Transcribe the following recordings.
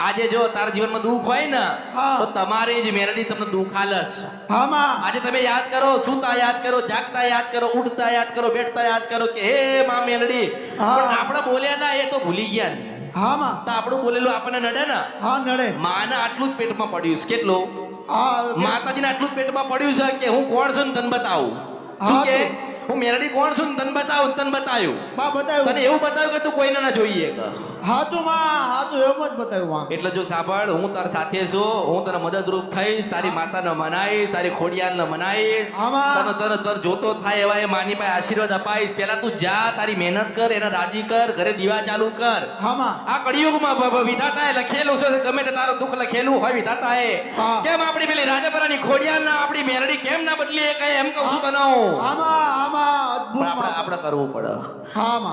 આજે જો તારા જીવનમાં દુઃખ હોય ને તો તમારી જ મેલડી તમને દુઃખ આલસ. હા માં આજે તમે યાદ કરો સુતા યાદ કરો જાગતા યાદ કરો ઉઠતા યાદ કરો બેઠતા યાદ કરો કે હે માં મેલડી. પણ આપણે બોલ્યા ના એ તો ભૂલી ગયા ને. હા તો આપણું બોલેલું આપણને નડે ને? હા નડે. માને આટલું જ પેટમાં પડ્યું છે. કેટલું? હા માતાજીને આટલું જ પેટમાં પડ્યું છે કે હું કોણ છું ને તને બતાવું? શું હા, કે હું મેલડી કોણ છું ને તને બતાવું તને બતાવ્યું બા તને બતાવ્યું એવું બતાવ્યું કે તું કોઈને ના જોઈએ હાચું માં હાચું એમ જ બતાવ્યું માં એટલે જો સાંભળ હું તાર સાથે છું હું તને મદદરૂપ થઈશ તારી માતાને મનાઈશ તારી ખોડિયાલને મનાઈશ આમાં- તને તને તર જોતો થાય એવા એ માની પાસે આશીર્વાદ અપાઈશ. પેલા તું જા તારી મહેનત કર એને રાજી કર ઘરે દીવા ચાલુ કર. આ કળિયુગમાં વિધાતાએ લખેલું છે ગમે તે તારો દુઃખ લખેલું હોય વિધાતાએ. કેમ આપણી પેલી રાજાપરાની ખોડિયાલના આપણી મેલડી કેમ ના બદલી એ કઈ એમ કહું છું તને. આમાં આમાં અદ્ભુત આપણે કરવું પડે.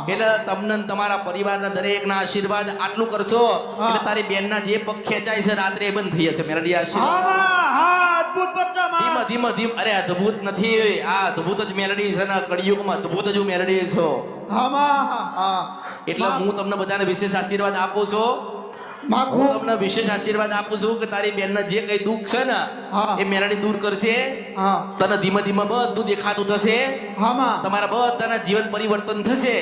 એટલે તમને તમારા પરિવારના દરેકના આશીર્વાદ આટલું કરશો એટલે તારી બેનના જે પગ ખેંચાય છે રાત્રે એ બંધ થઈ જશે. મેલડી આશીર્વાદ. ધીમે ધીમે ધીમે. અરે અદ્ભુત નથી આ અદ્ભુત જ મેલડી છે ને કળિયુગમાં અદ્ભુત જ મેલડી છો. એટલે હું તમને બધાને વિશેષ આશીર્વાદ આપું છું. હું તમને વિશેષ આશીર્વાદ આપું છું કે તારી બેનને જે કઈ દુઃખ છે ને એ મેલડી દૂર કરશે. તને ધીમે ધીમે બધું દેખાતું થશે. તમારા બધાના જીવન પરિવર્તન થશે.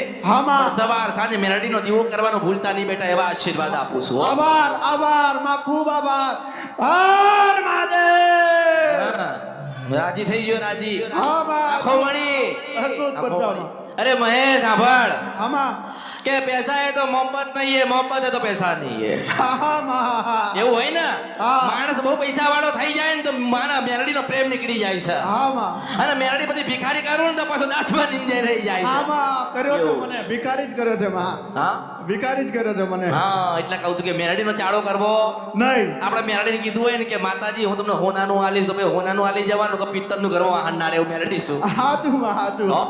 સવાર સાંજે મેલડીનો દીવો કરવાનો ભૂલતા નહીં બેટા એવા આશીર્વાદ આપું છું આભાર આભારમાં ખૂબ આભાર. હર મહાદેવ. રાજી થઈ ગયો રાજી. આખો મણી. અરે મહેશ આભાર. હા માં કે પૈસા હે તો મોહબ્બત નહીં હે મોહબ્બત હે તો પૈસા નહીં હે. હા હા હા. એવું હોય ને? માણસ બહુ પૈસા વાળો થઈ જાય ને તો મારા મેલડીનો પ્રેમ નીકળી જાય છે. અને મેલડી બધી ભિખારી કરું ને તો પાછો દાસમાં નિંદે રહી જાય છે. કર્યો છે. મને. ભિખારી જ કર્યો છે હા? ભિખારી જ કર્યો છે મને. હા એટલે કહું છું કે મેલડીનો ચાળો કરવો. નહીં. આપણે મેલડીને કીધું હોય ને કે માતાજી હું તમને હોનાનું આલી તમે હોનાનું આલી જવાનું કે પિત્તરનું ઘરમાં હાંડનાર એવું મેલડી હાચું માં હાચું હો?